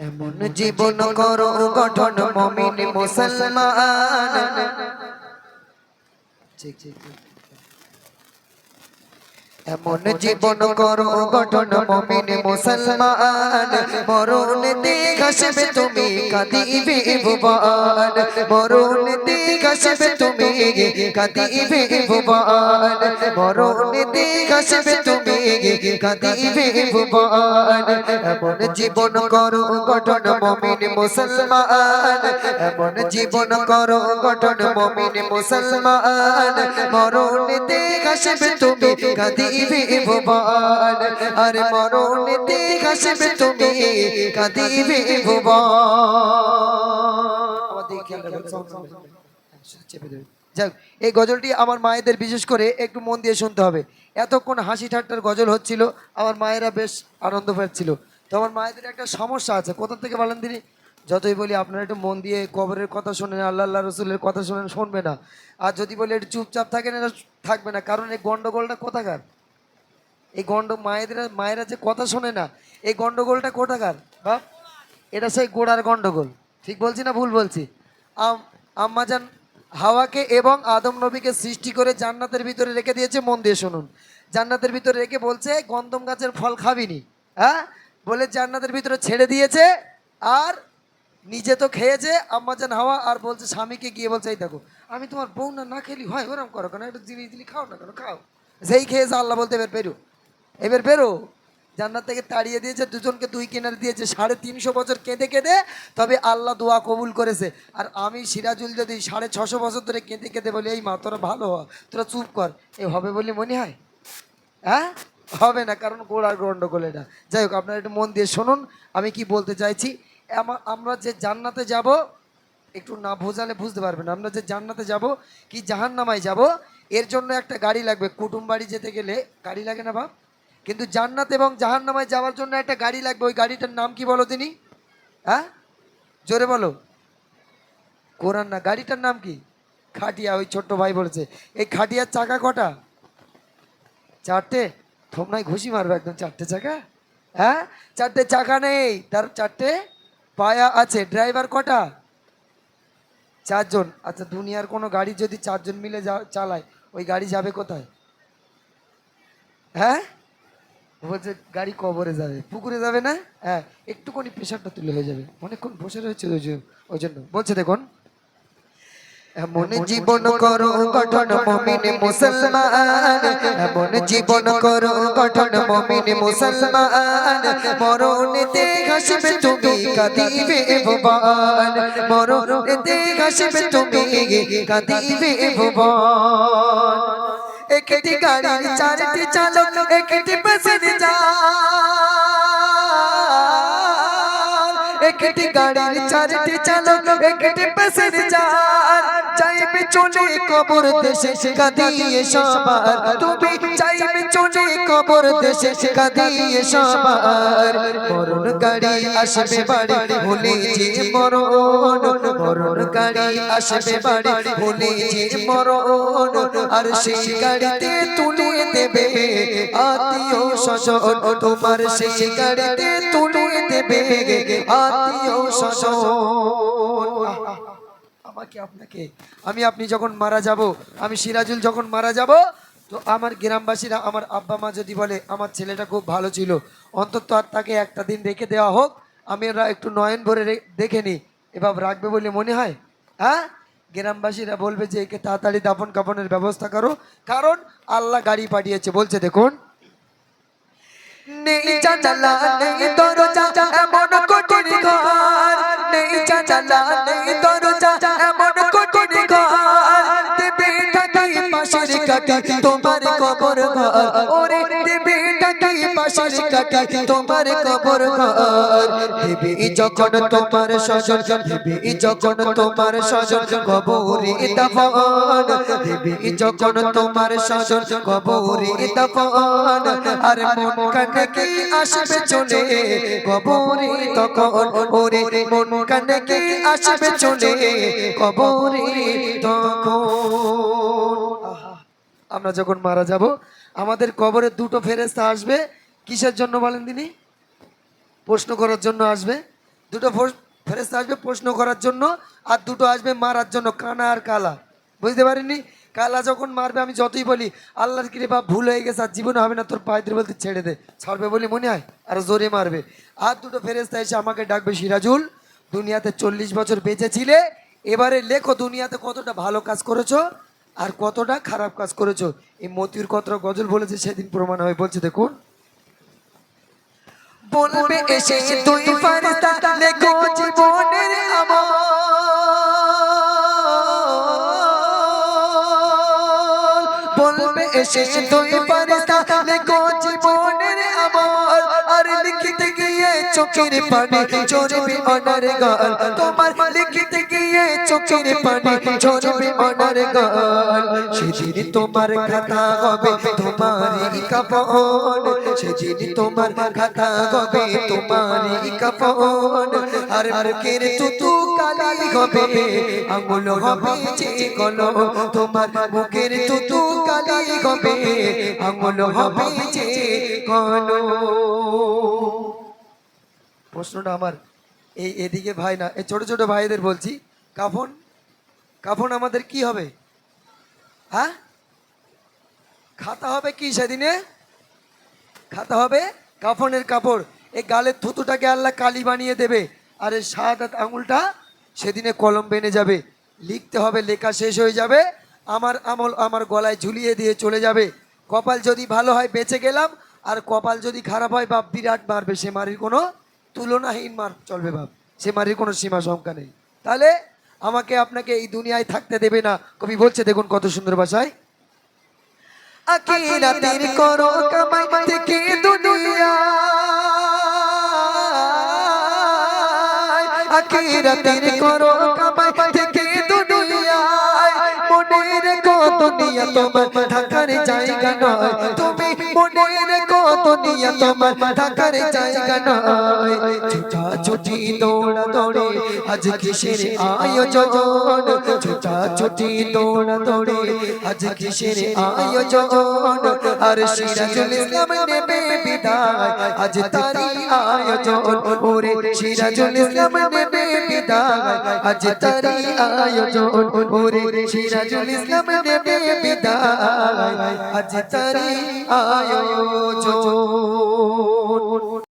এমন জীবন করো গঠন মমিন মুসলমান ঠিক ঠিক ঠিক। এমন জীবন করো, গঠন মমিন মুসলমান। মরণ দেখাসবে তুমি কাঁদিবে ভুবন মরণ দেখাসবে তুমি কাঁদিবে ভুবন মরণ দেখাসবে তুমি কাঁদিবে ভুবন এমন জীবন করো, গঠন মমিন মুসলমান। এমন জীবন করো, গঠন মমিন মুসলমান। মরণ দেখাসবে তুমি কাঁদিবে ভুবন আরে তুমি কাঁদিবে ভুবন। যাক, এই গজলটি আমার মায়েদের বিশেষ করে একটু মন দিয়ে শুনতে হবে। এতক্ষণ হাসি ঠাট্টার গজল হচ্ছিল, আমার মায়েরা বেশ আনন্দ পাচ্ছিল। তো আমার মায়েদের একটা সমস্যা আছে, কোথা থেকে বলেন তিনি? যতই বলি আপনারা একটু মন দিয়ে কবরের কথা শোনেন, আল্লাহ আল্লাহ রসুলের কথা শোনেন, শুনবে না। আর যদি বলি একটু চুপচাপ থাকেন এটা থাকবে না, কারণ এই গন্ডগোলটা কোথাকার? এই গন্ড, মায়েদের, মায়েরা যে কথা শোনে না, এই গন্ডগোলটা কোথাকার? বাপ এটা সেই গোড়ার গন্ডগোল। ঠিক বলছি না ভুল বলছি? আম- আম্মাজান হাওয়াকে এবং আদম নবীকে সৃষ্টি করে জান্নাতের ভিতরে রেখে দিয়েছে, মন দিয়ে শুনুন। জান্নাতের ভিতরে রেখে বলছে গন্ধম গাছের ফল খাবিনি। হ্যাঁ? বলে জান্নাতের ভিতরে ছেড়ে দিয়েছে, আর নিজে তো খেয়েছে আম্মাজান হাওয়া, আর বলছে, স্বামীকে গিয়ে বলছে, এই দেখো, আমি তোমার বউ না না খেলি, হয় ওরম করো কেন? একটু জিনিস দিলি খাও না কেন? খাও। সেই খেয়েছে আল্লাহ বলতে বেরো এবার বেরো। জান্নাত থেকে তাড়িয়ে দিয়েছে, দুজনকে দুই কিনারে দিয়েছে, সাড়ে তিনশো বছর কেঁদে কেঁদে, তবে আল্লাহ দোয়া কবুল করেছে। আর আমি সিরাজুল যদি সাড়ে ছশো বছর ধরে কেঁদে কেঁদে বলি, এই মা, তোরা ভালো হ, তোরা চুপ কর। এ হবে বলে মনে হয়? হ্যাঁ? হবে না, কারণ গোড়ার গন্ডগোল এটা। যাই হোক, আপনারা একটু মন দিয়ে শুনুন, আমি কি বলতে চাইছি। আমা- আমরা যে জান্নাতে যাব, একটু না বোঝালে বুঝতে পারবেন। আমরা যে জান্নাতে যাব, কি জাহান্নামায় যাব, এর জন্য একটা গাড়ি লাগবে। কুটুম বাড়ি যেতে গেলে, গাড়ি লাগে না বাপ? কিন্তু জান্নাত এবং জাহান্নামায় যাওয়ার জন্য একটা গাড়ি লাগবে। ওই গাড়িটার নাম কি বলো তিনি? হ্যাঁ? জোরে বলো। কোরআন না, গাড়িটার নাম কি? খাটিয়া, ওই ছোট্ট ভাই বলেছে। এই খাটিয়ার চাকা কটা? চারটে? তোমরাই ঘুষি মারবে একদম, চারটে চাকা? হ্যাঁ? চারটে চাকা নেই। তার চারটে পায়া আছে। ড্রাইভার কটা? চারজন। আচ্ছা দুনিয়ার কোনো গাড়ি যদি চারজন মিলে যা, চালায়, ওই গাড়ি যাবে কোথায়? হ্যাঁ? বলছে গাড়ি কবরে যাবে। পুকুরে যাবে না? হ্যাঁ একটুখানি প্রেশারটা তুলে হয়ে যাবে। অনেকক্ষণ বসে রয়েছে ওই জন্য- বলছে দেখুন এমন জীবন করো গঠন মমিন মুসলমান। এমন জীবন করো গঠন মমিন মুসলমান। মরণেতে হাসবে তুমি কাঁদিবে ভুবন। মরণেতে হাসবে তুমি কাঁদিবে ভুবন। একটি গাড়ির চারটি চালক একটি প্যাসেঞ্জার একটি গাড়ির চারটি চালক একটি প্যাসেঞ্জার চাইবে চলে কবর দেশে কাঁদিয়ে সবার তুমি চাইবে চলে কবর দেশে কাঁদিয়ে সবার মরণ গাড়ি আসবে বাড়ি ভুলে যে মরণ মরণ গাড়ি আসবে বাড়ি ভুলে যে মরণ আর সেই গাড়িতে তুলে দেবে। আত্মীয় স্বজন, তোমার সেই গাড়িতে তুলে দেবে। আত্মীয় স্বজন। আমাকে আপনাকে, আমি আপনি যখন মারা যাব, আমি সিরাজুল যখন মারা যাব, তো আমার গ্রামবাসীরা, আমার আব্বা মা যদি বলে, আমার ছেলেটা খুব ভালো ছিল, অন্তত আর তাকে একটা দিন রেখে দেওয়া হোক, আমি একটু নয়ন ভরে দেখে নিই। এবার রাখবে বলে মনে হয়? হ্যাঁ? গ্রামবাসীরা বলবে যে একে তাড়াতাড়ি দাফন কাপনের ব্যবস্থা করো। কারণ আল্লাহ গাড়ি পাঠিয়েছে, বলছে দেখুন। তোমার কবর ঘর। ওরে দেবে তোমার কবর ঘর। দেবে যখন তোমার সজন দেবে যখন তোমার সজন দেবে যখন তোমার সজন আর মন কানে কি আসবে চলে? তখন ওরে মন কানে কি আসবে চলে? তখন। আমরা যখন মারা যাব আমাদের কবরে দুটো ফেরেস্তা আসবে। কিসের জন্য বলেন তিনি? প্রশ্ন করার জন্য আসবে। দুটো ফেরেস্তা আসবে প্রশ্ন করার জন্য, আর দুটো আসবে মারার জন্য, কানা আর কালা। বুঝতে পারিনি? কালা যখন মারবে, আমি যতই বলি, আল্লাহর কৃপা ভুল হয়ে গেছে, আর জীবনে হবে না, তোর পায়ে বলতে ছেড়ে দে। ছাড়বে বলি মনে হয়? আর জোরে মারবে। আর দুটো ফেরেস্তা এসে আমাকে ডাকবে, সিরাজুল, দুনিয়াতে চল্লিশ বছর বেঁচেছিলে এবারে লেখো দুনিয়াতে কতটা ভালো কাজ করেছ। আর কতটা খারাপ কাজ করেছ? এই মতির কতটা গজল বলেছে সেদিন প্রমাণ হয়ে। বলছে দেখুন। বলবে এসে তুই ফারিস্তা লেখো জীবনের আমল। বলবে এসে তুই ফারিস্তা লেখো জীবনের আমল। আর লিখিতে গিয়ে চোখের পানি চড়বে অনার গাল। তোমার লিখিতে পানি চড়বে অনার গাল সেদিন তোমার খাতা হবে সেদিন তোমার খাতা হবে আর তুতু কালি হবে, আঙুল হবে যে তোমার মুখের তুতু কালি হবে, আঙুল হবে যে প্রশ্নটা আমার এই এদিকে ভাই না, এই ছোট ছোট ভাইদের বলছি। কাফন? কাফন আমাদের কি হবে? হ্যাঁ? খাতা হবে কি সেদিনে? খাতা হবে কাফনের কাপড়। এই গালের থুতুটাকে আল্লাহ কালি বানিয়ে দেবে। আর এই সাত আঙুলটা সেদিনে কলম বেনে যাবে। লিখতে হবে, লেখা শেষ হয়ে যাবে। আমার আমল আমার গলায় ঝুলিয়ে দিয়ে চলে যাবে। কপাল যদি ভালো হয়, বেঁচে গেলাম। আর কপাল যদি খারাপ হয়, বাপ বিরাট মারবে। সে মারির কোনো তুলনাহীন মার চলবে বাপ। সে মারির কোনো সীমা সংখ্যা নেই। তাহলে আমাকে আপনাকে এই দুনিয়ায় থাকতে দেবে না। কবি বলছে দেখুন কত সুন্দর ভাষায়। আকিরাতের করো কামাই থেকে দুনিয়া। আকিরাতের করো কামাই থেকে দুনিয়া। তোমার থাকার জায়গা নয় কত নিয়া তোমার থাকার জায়গা নয় ছুটা ছুটি দৌড়া দৌড়ে আজ কিসের আয়োজন ছুটা ছুটি দৌড়া দৌড়ে আজ কিসের আয়োজন আর সিরাজুল ইসলাম নেবে বিদায় আজ তারি আয়োজন ওরে সিরাজুল ইসলাম নেবে বিদায় আজ তারি আয়োজন ওরে সিরাজুল ইসলাম নেবে বিদায় আজ তারি আয়োজন নূর